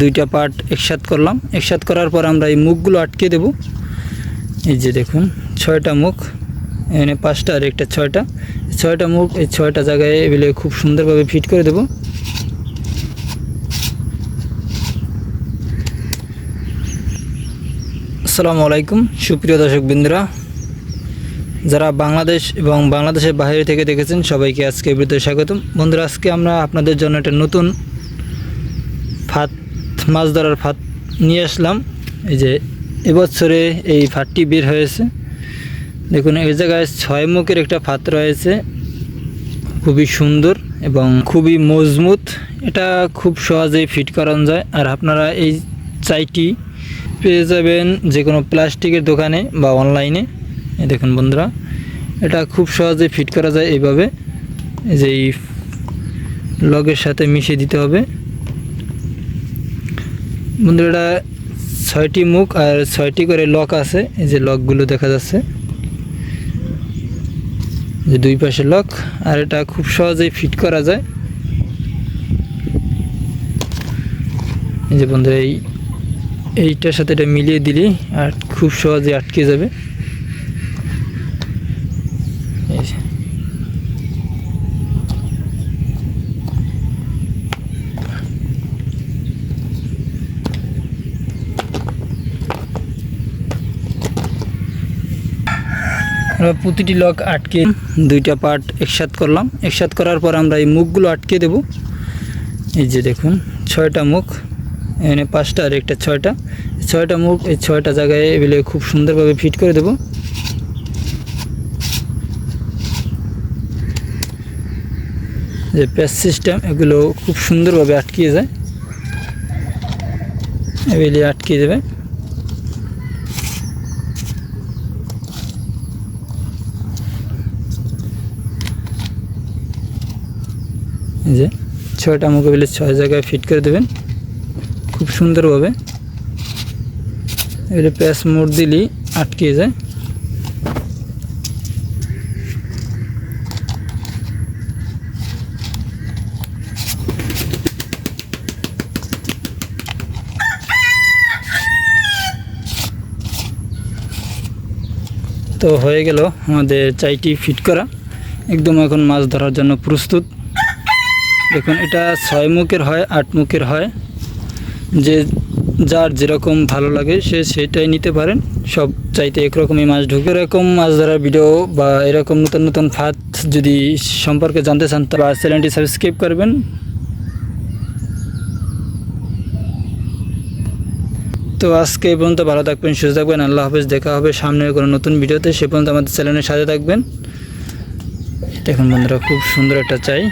দুইটা পার্ট একসাথ করলাম। একসাথ করার পর আমরা এই মুখগুলো আটকে দেব। এই যে দেখুন, ছয়টা মুখ, এখানে পাঁচটা আর একটা ছয়টা। ছয়টা মুখ, এই ছয়টা জায়গায় এগুলো খুব সুন্দরভাবে ফিট করে দেব। আসসালামু আলাইকুম, সুপ্রিয় দর্শক বিন্দুরা। যারা বাংলাদেশ এবং বাংলাদেশের বাইরে থেকে দেখেছেন, সবাইকে আজকে ভিডিওতে স্বাগতম। বন্ধুরা, আজকে আমরা আপনাদের জন্য একটা নতুন ফাত মাছ ধরার ফাত নিয়ে আসলাম। এই যে এবছরে এই ফাতটি বের হয়েছে। দেখুন, এই জায়গায় ছয় মুখের একটা ফাত রয়েছে। খুবই সুন্দর এবং খুবই মজবুত। এটা খুব সহজেই ফিট করানো যায়। আর আপনারা এই চাইটি পেয়ে যাবেন যে কোনো প্লাস্টিকের দোকানে বা অনলাইনে। দেখুন বন্ধুরা, এটা খুব সহজে ফিট করা যায় এইভাবে। এই যে এই লগের সাথে মিশিয়ে দিতে হবে। বন্ধুরা ছয়টি মুখ আর ছয়টি করে লক আছে। এই যে লকগুলো দেখা যাচ্ছে। যে দুই পাশে লক আর এটা খুব সহজেই ফিট করা যায়। এই যে বন্ধুরা, এই এইটার সাথে এটা মিলিয়ে দিলেই আর খুব সহজে আটকে যাবে। এই প্রতিটি লক আটকে দুইটা পার্ট একসাথ করলাম। একসাথ করার পর আমরা এই মুখগুলো আটকে দেব। এই যে দেখুন, ছয়টা মুখ, এখানে পাঁচটা আর একটা ছয়টা। ছয়টা মুখ, এই ছয়টা জায়গায় এগুলো খুব সুন্দরভাবে ফিট করে দেব। যে প্যাচ সিস্টেম এগুলো খুব সুন্দরভাবে আটকিয়ে যায়। এগুলি আটকিয়ে দেবে যে, ছয়টা মোকাবিলে ছয় জায়গায় ফিট করে দেবেন। খুব সুন্দরভাবে। এগুলো প্যাস মোড় দিলেই আটকে যায়। তো হয়ে গেল আমাদের চাইটি ফিট করা। একদম এখন মাছ ধরার জন্য প্রস্তুত। দেখুন, এটা ছয় মুখের হয়, আট মুখের হয়। যে যার যেরকম ভালো লাগে, সে সেটাই নিতে পারেন। সব চাইতে একরকমই মাছ ঢুকে। এরকম মাছ ধরার ভিডিও বা এরকম নতুন নতুন ফাঁদ যদি সম্পর্কে জানতে চান তবে চ্যানেলটি সাবস্ক্রাইব করবেন। তো আজকে এই পর্যন্ত ভালো থাকবেন, সুস্থ থাকবেন। আল্লাহ হাফেজ, দেখা হবে সামনের কোনো নতুন ভিডিওতে। সে পর্যন্ত আমাদের চ্যানেলের সাথে থাকবেন। দেখুন বন্ধুরা, খুব সুন্দর একটা চাই।